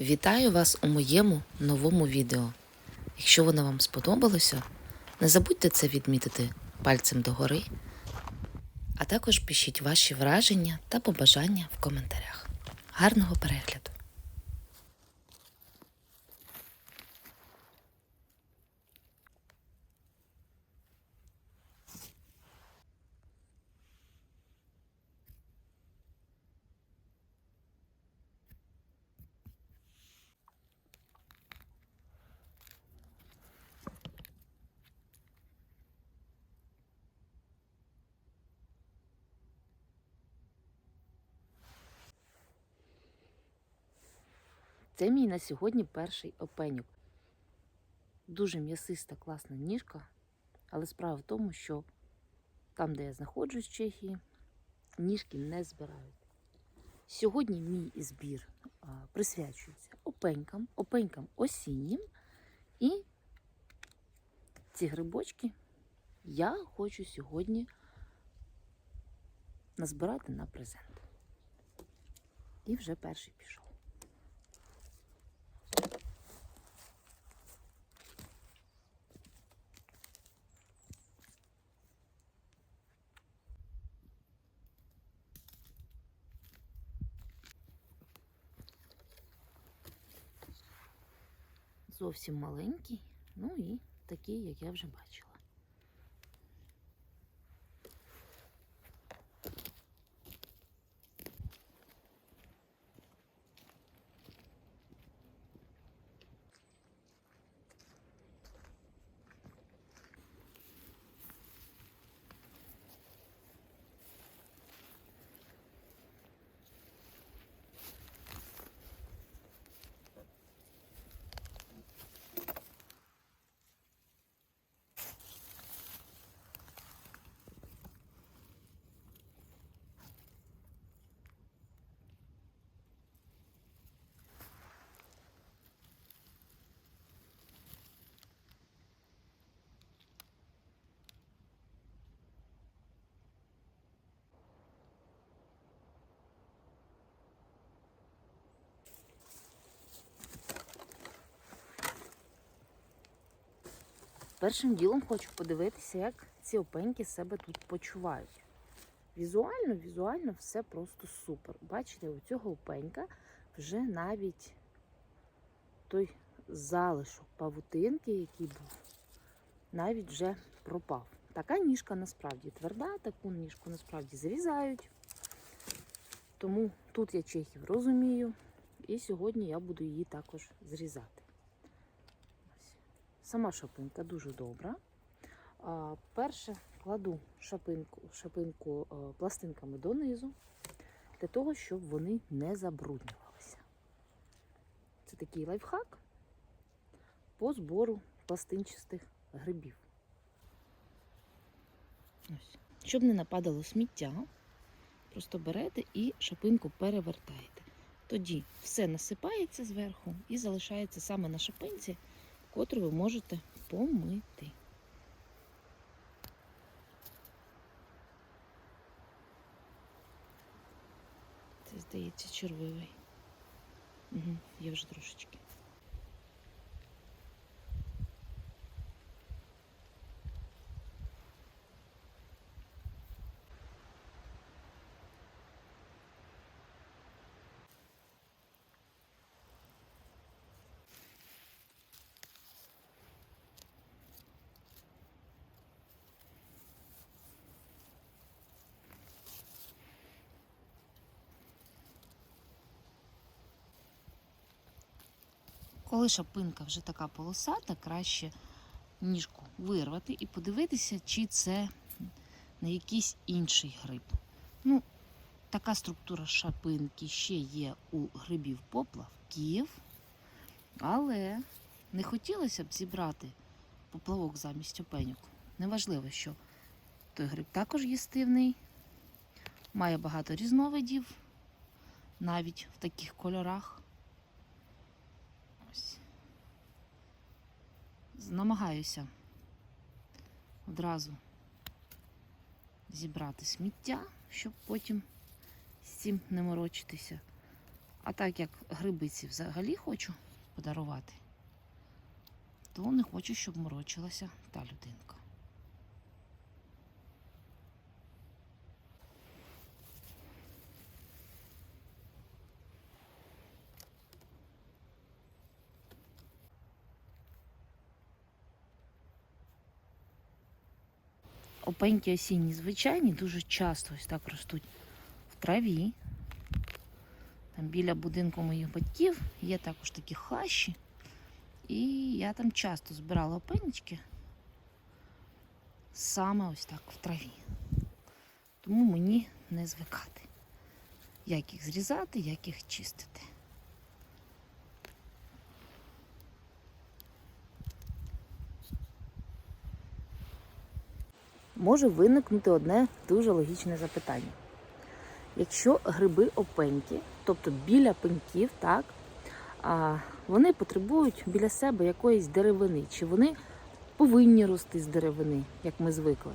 Вітаю вас у моєму новому відео. Якщо воно вам сподобалося, не забудьте це відмітити пальцем догори, а також пишіть ваші враження та побажання в коментарях. Гарного перегляду! Це мій на сьогодні перший опенюк. Дуже м'ясиста, класна ніжка, але справа в тому, що там, де я знаходжусь в Чехії, ніжки не збирають. Сьогодні мій збір присвячується опенькам, опенькам осіннім. І ці грибочки я хочу сьогодні назбирати на презент. І вже перший пішов. Зовсім маленький, ну і такий, як я вже бачила. Першим ділом хочу подивитися, як ці опеньки себе тут почувають. Візуально, візуально все просто супер. Бачите, у цього опенька вже навіть той залишок павутинки, який був, навіть вже пропав. Така ніжка насправді тверда, таку ніжку насправді зрізають. Тому тут я чехів розумію. І сьогодні я буду її також зрізати. Сама шапинка дуже добра. Перше кладу шапинку, шапинку пластинками донизу, для того, щоб вони не забруднювалися. Це такий лайфхак по збору пластинчастих грибів. Ось. Щоб не нападало сміття, просто берете і шапинку перевертаєте. Тоді все насипається зверху і залишається саме на шапинці котру ви можете помити. Це, здається, червивий. Угу, Я вже трошечки. Коли шапинка вже така полосата, краще ніжку вирвати і подивитися, чи це не якийсь інший гриб. Ну, така структура шапинки ще є у грибів поплавків, але не хотілося б зібрати поплавок замість опеньок. Неважливо, що той гриб також їстивний, має багато різновидів, навіть в таких кольорах. Намагаюся одразу зібрати сміття, щоб потім з цим не морочитися. А так як грибиці взагалі хочу подарувати, то не хочу, щоб морочилася та людинка. Опеньки осінні звичайні дуже часто ось так ростуть в траві. Там біля будинку моїх батьків є також такі хащі. І я там часто збирала опенечки саме ось так в траві. Тому мені не звикати. Як їх зрізати, як їх чистити. Може виникнути одне дуже логічне запитання. Якщо гриби опеньки, тобто біля пеньків, так, вони потребують біля себе якоїсь деревини, чи вони повинні рости з деревини, як ми звикли.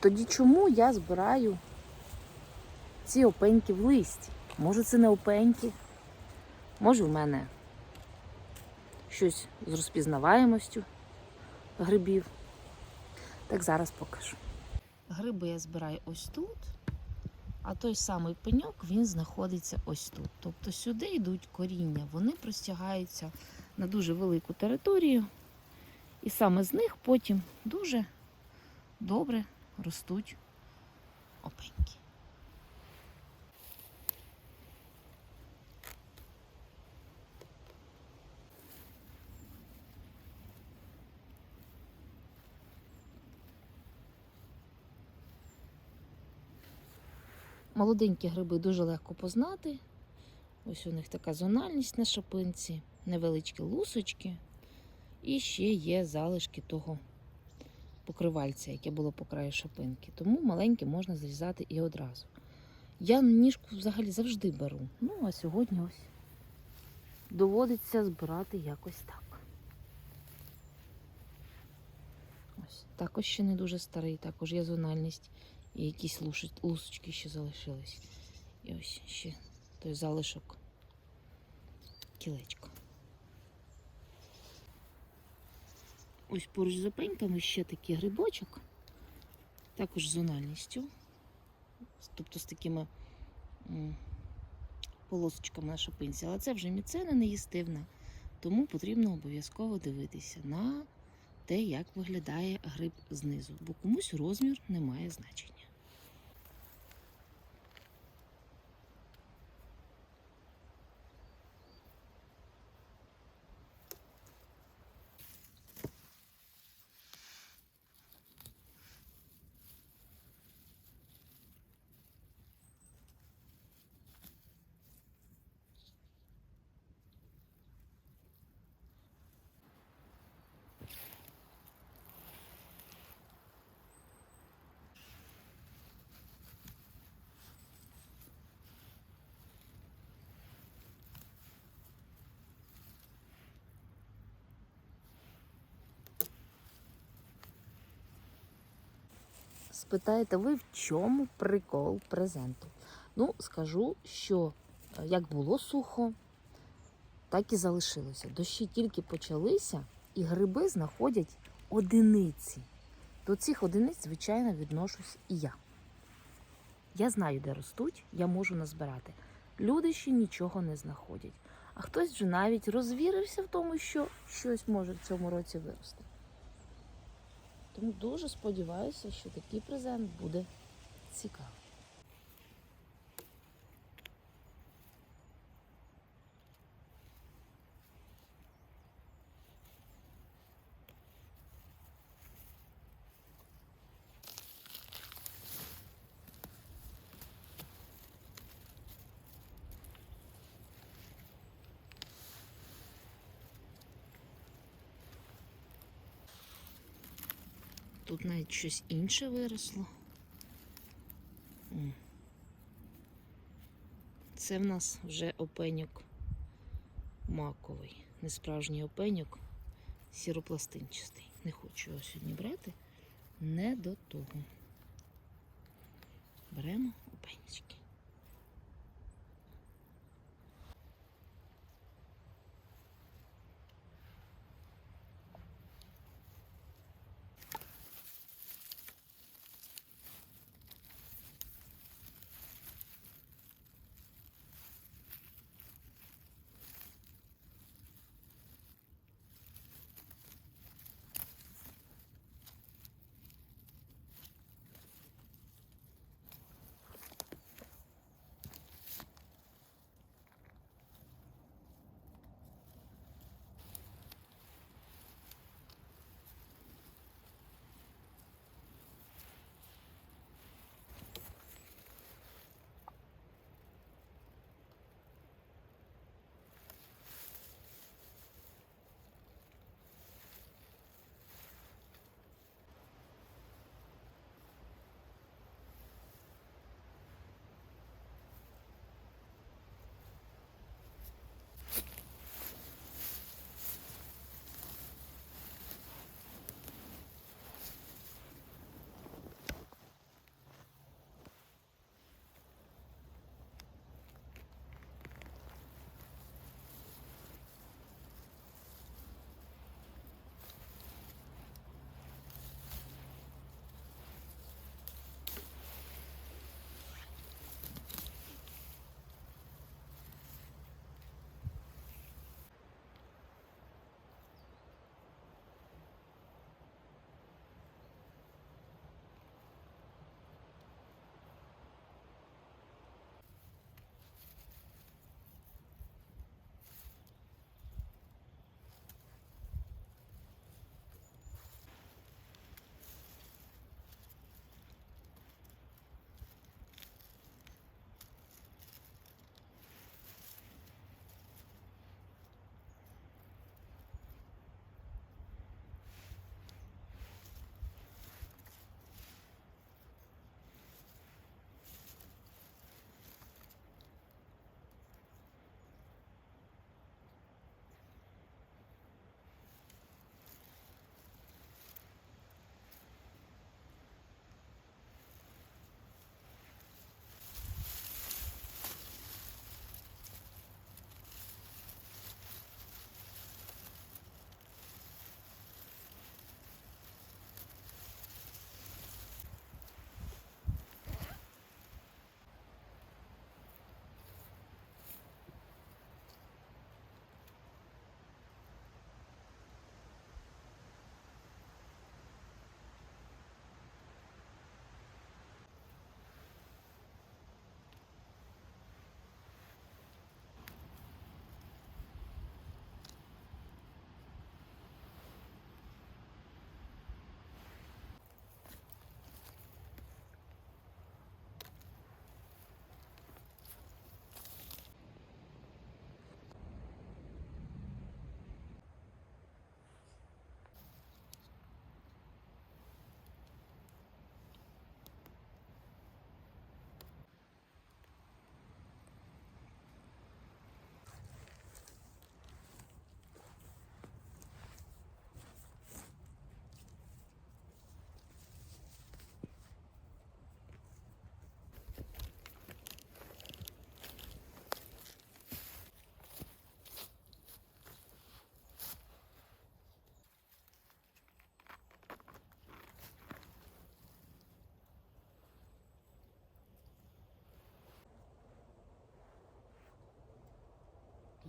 Тоді чому я збираю ці опеньки в листі? Може це не опеньки? Може в мене щось з розпізнаваємостю грибів. Так зараз покажу. Гриби я збираю ось тут, а той самий пеньок він знаходиться ось тут. Тобто сюди йдуть коріння, вони простягаються на дуже велику територію, і саме з них потім дуже добре ростуть опеньки. Молоденькі гриби дуже легко познати. Ось у них така зональність на шапинці, невеличкі лусочки. І ще є залишки того покривальця, яке було по краю шапинки. Тому маленькі можна зрізати і одразу. Я ніжку взагалі завжди беру. Ну, а сьогодні ось доводиться збирати якось так. Ось також ще не дуже старий, також є зональність. І якісь лусочки ще залишились. І ось ще той залишок кілечко. Ось поруч з опеньками ще такий грибочок, також з зональністю, тобто з такими полосочками на шопинці. Але це вже міцена, неїстивна, тому потрібно обов'язково дивитися на те, як виглядає гриб знизу, бо комусь розмір не має значення. Спитаєте ви, в чому прикол презенту? Ну, скажу, що е, як було сухо, так і залишилося. Дощі тільки почалися, і гриби знаходять одиниці. До цих одиниць, звичайно, відношусь і я. Я знаю, де ростуть, я можу назбирати. Люди ще нічого не знаходять. А хтось вже навіть розвірився в тому, що щось може в цьому році вирости. Тому дуже сподіваюся, що такий презент буде цікавий. Тут навіть щось інше виросло. Це в нас вже опеньок маковий. Не справжній опеньок, сіропластинчастий. Не хочу його сьогодні брати. Не до того. Беремо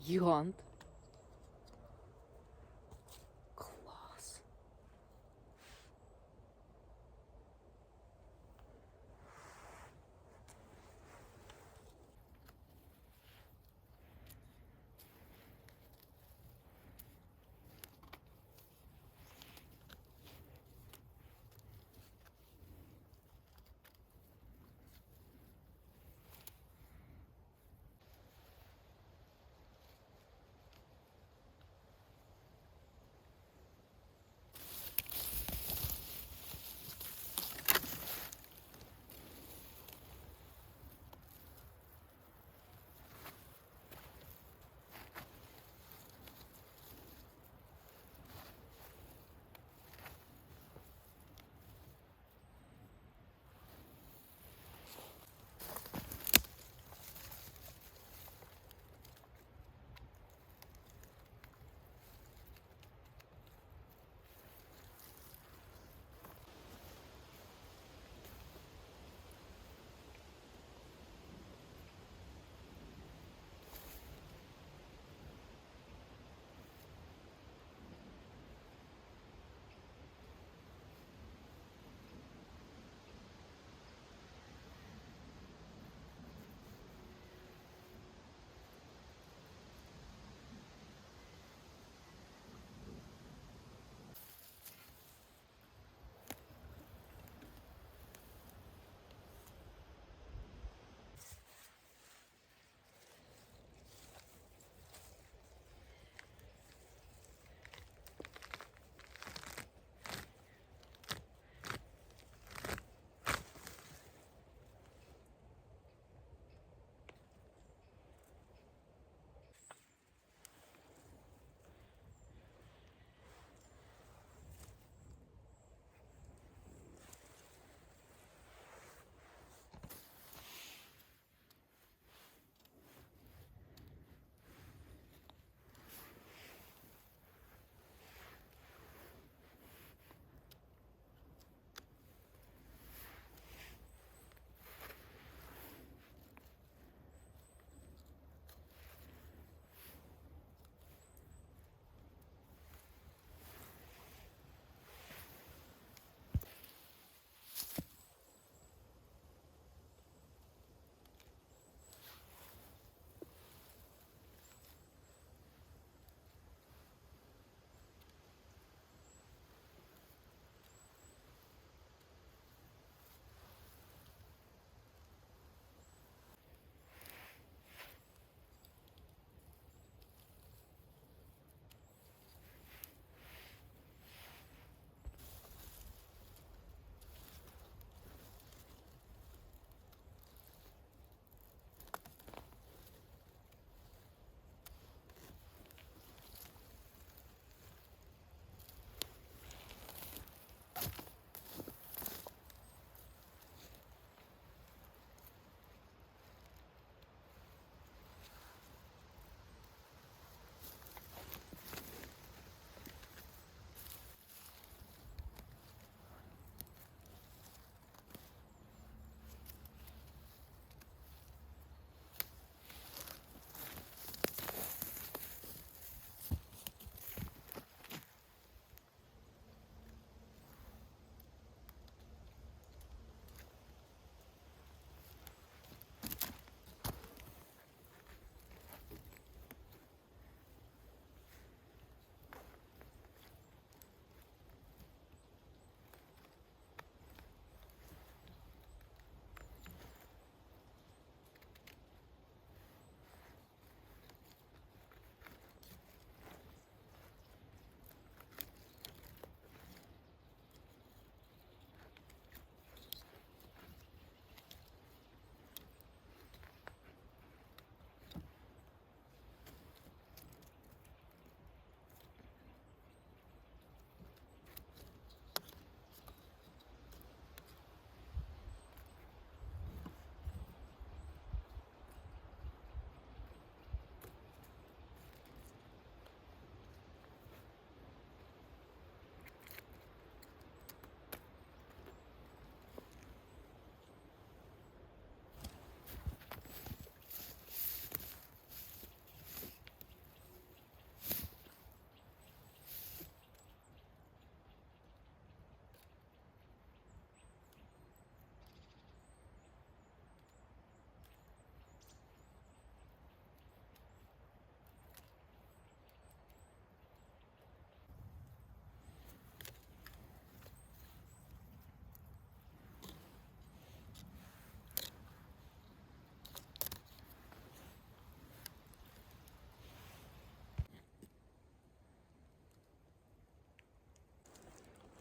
Гігант.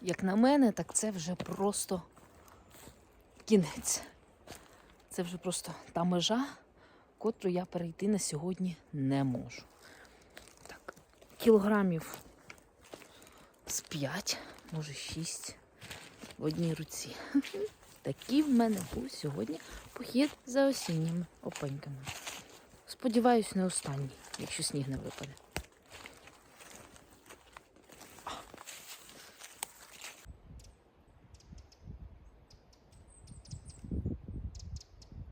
Як на мене, так це вже просто кінець. Це вже просто та межа, котру я перейти на сьогодні не можу. Так, кілограмів з 5, може 6 в одній руці. Такий в мене був сьогодні похід за осінніми опеньками. Сподіваюсь, не останній, якщо сніг не випаде.